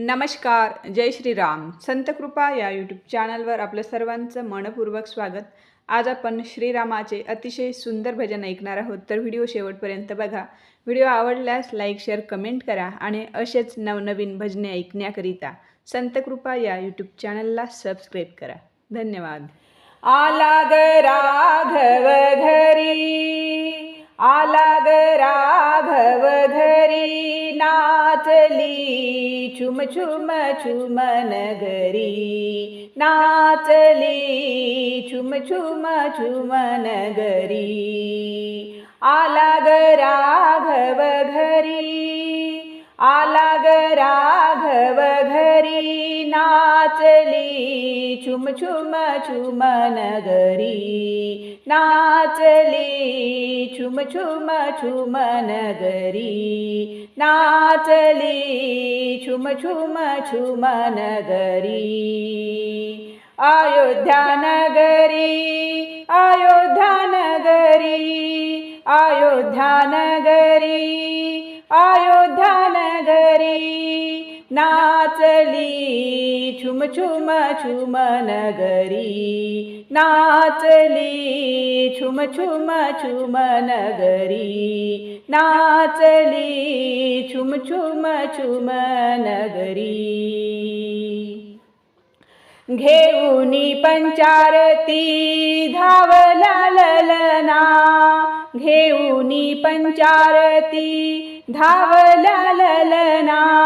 नमस्कार जय श्रीराम. संतकृपा या यूट्यूब चॅनलवर आपलं सर्वांचं मनपूर्वक स्वागत. आज आपण श्रीरामाचे अतिशय सुंदर भजन ऐकणार आहोत. तर व्हिडिओ शेवटपर्यंत बघा. व्हिडिओ आवडल्यास लाईक शेअर कमेंट करा आणि असेच नवनवीन भजने ऐकण्याकरिता संतकृपा या यूट्यूब चॅनलला सबस्क्राईब करा. धन्यवाद. आला ग राघव घरी. आला ग राघव घरी नाचली छुम छुम छुम घरी नाचली छुम छुम चुमन घरी आला ग राघव घरी आला ग राघव घरी नाचली छुम छुम चुमन घरी नाचली छुम छुम छुम नगरी नाचली छुम छुम छुम नगरी. अयोध्या नगरी अयोध्या नगरी अयोध्या नगरी अयोध्या नगरी. नाचली छुम छुम छुम नगरी नाचली छुम छुम छुम नगरी नाचली छुम छुम छुम नगरी। घेऊनी पंचारती धावला ललना घेऊनी पंचारती धावला ललना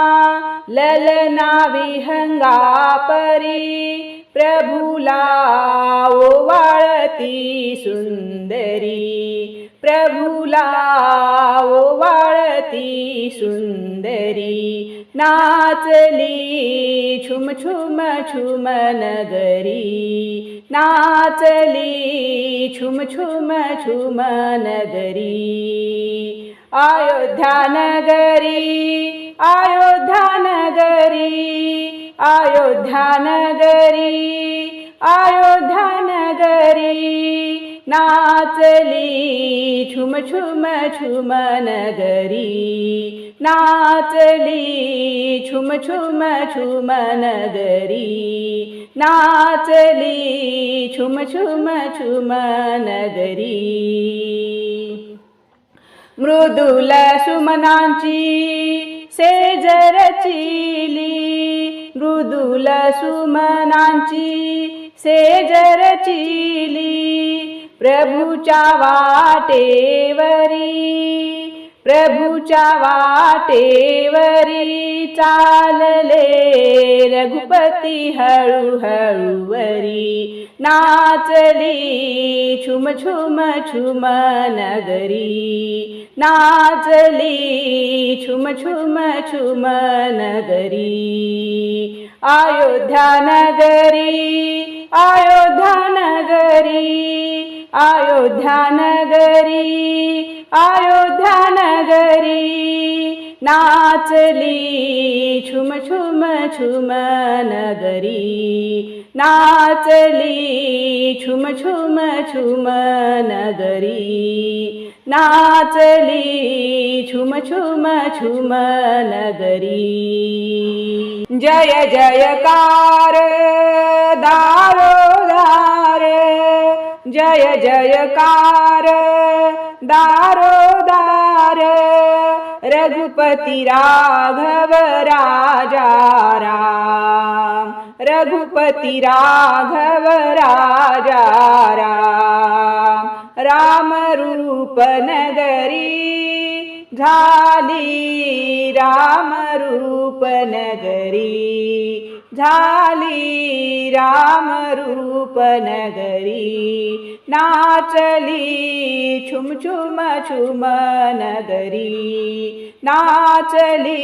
ललना विहंगा परी प्रभुला ओवाळती सुंदरी. प्रभुला ओवाळती सुंदरी. नाचली छुम छुम छुम नगरी. नाचली छुम छुम छुम नगरी. अयोध्या नगरी अयोध्या नगरी अयोध्या नगरी अयोध्या नगरी नाचली छुम छुम छुम नगरी नाचली छुम छुम छुम नगरी नाचली छुम छुम छुम नगरी. मृदुल सुमनांची सेजर चिली मृदुल सुमनांची सेजर चिली प्रभूच्या वाटेवरी प्रभूच्या वाटेवरी चालले रघुपती हळूहळूवरी नाचली छुम छुम छुम नगरी नाचली छुम छुम छुम नगरी अयोध्या नगरी अयोध्या नगरी अयोध्या नगरी अयोध्या नगरी. नाचली छुम छुम छुम नगरी. नाचली छुम छुम छुम नगरी. नाचली छुम छुम छुम नगरी. जय जयकार दारोदार जय जयकार दारोदार रघुपती राघव राजा राम रघुपती राघव राजा राम राम रूप नगरी झाली राम रूप नगरी झाली राम रूप नगरी नाचली छुम छुम छुम नगरी नाचली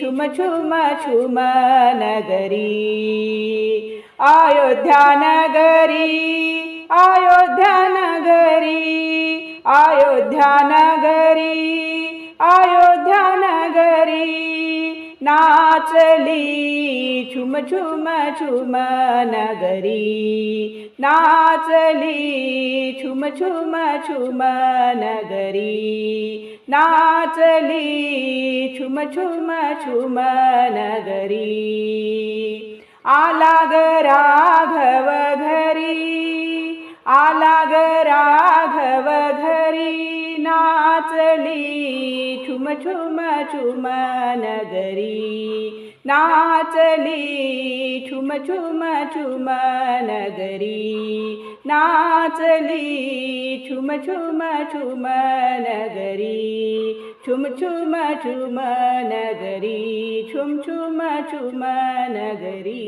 छुम छुम छुम नगरी। अयोध्या नगरी अयोध्या नगरी अयोध्या नगरी अयोध्या नाचली छुम छुम झुम नगरी. नाचली छुम छुम छुम नगरी. नाचली छुम छुम झुम नगरी. आला ग राघव घरी आला ग राघव घरी. नाचली छुम छुम छुम नगरी नाचली छुम छुम छुम नगरी नाचली छुम छुम छुम नगरी छुम छुम छुम नगरी छुम छुम छुम नगरी